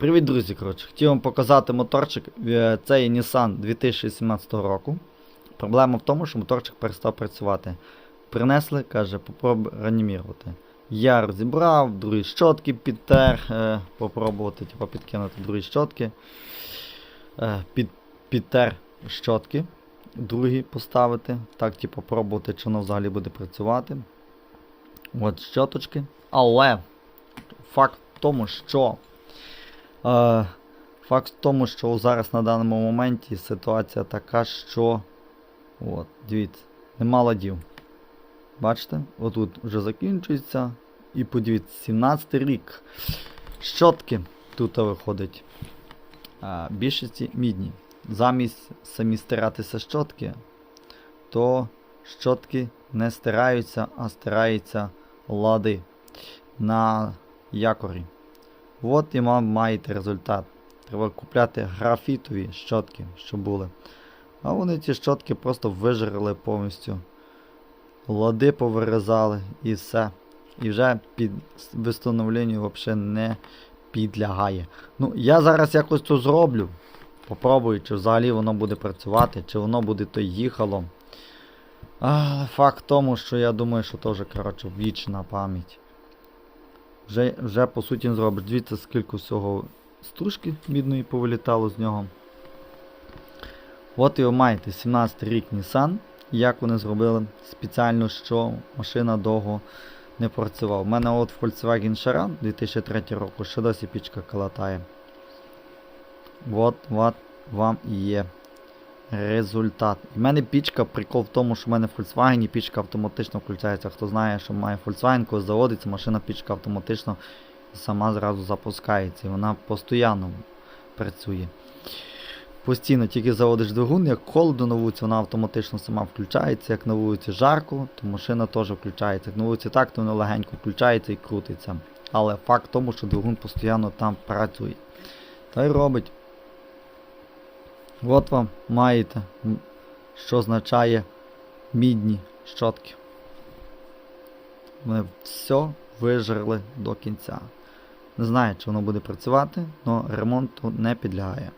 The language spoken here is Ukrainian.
Привіт, друзі! Коротше, хотів вам показати моторчик. Е, Це Nissan 2017 року. Проблема в тому, що моторчик перестав працювати. Принесли, каже, попробуй реанімірувати. Я розібрав, другі щотки підтер, е, попробувати типу, підкинути другі щотки. Е, під, підтер щотки, другі поставити. Так, типу, пробувати, чи воно взагалі буде працювати. От щоточки. Але факт в тому, що факт в тому, що зараз на даному моменті ситуація така, що. От, дивіться, нема ладів. Бачите? Отут вже закінчується. І подивіться, 17 рік. Щотки тут виходить. А, більшості мідні. Замість самі стиратися щотки, то щотки не стираються, а стираються лади на якорі. От і маєте результат. Треба купляти графітові щотки, що були. А вони ці щотки просто вижрали повністю. Лади повирізали і все. І вже під встановленню взагалі не підлягає. Ну, я зараз якось це зроблю. Попробую, чи взагалі воно буде працювати, чи воно буде то їхало. А, факт тому, що я думаю, що теж, коротше, вічна пам'ять. Вже, вже по суті не зробиш. Дивіться, скільки всього стружки мідної повилітало з нього. От і ви маєте 17 рік Nissan. Як вони зробили спеціально, що машина довго не працювала. У мене от Volkswagen Charan 2003 року ще досі пічка калатає. От, от вам і є результат. У мене пічка, прикол в тому, що в мене в Volkswagen пічка автоматично включається. Хто знає, що має Volkswagen, коли заводиться, машина пічка автоматично сама зразу запускається. І вона постійно працює. Постійно тільки заводиш двигун, як холодно на вулиці, вона автоматично сама включається. Як на вулиці жарко, то машина теж включається. Як на вулиці так, то вона легенько включається і крутиться. Але факт в тому, що двигун постійно там працює. Та й робить. От вам маєте, що означає мідні щотки. Ми все вижерли до кінця. Не знаю, чи воно буде працювати, але ремонту не підлягає.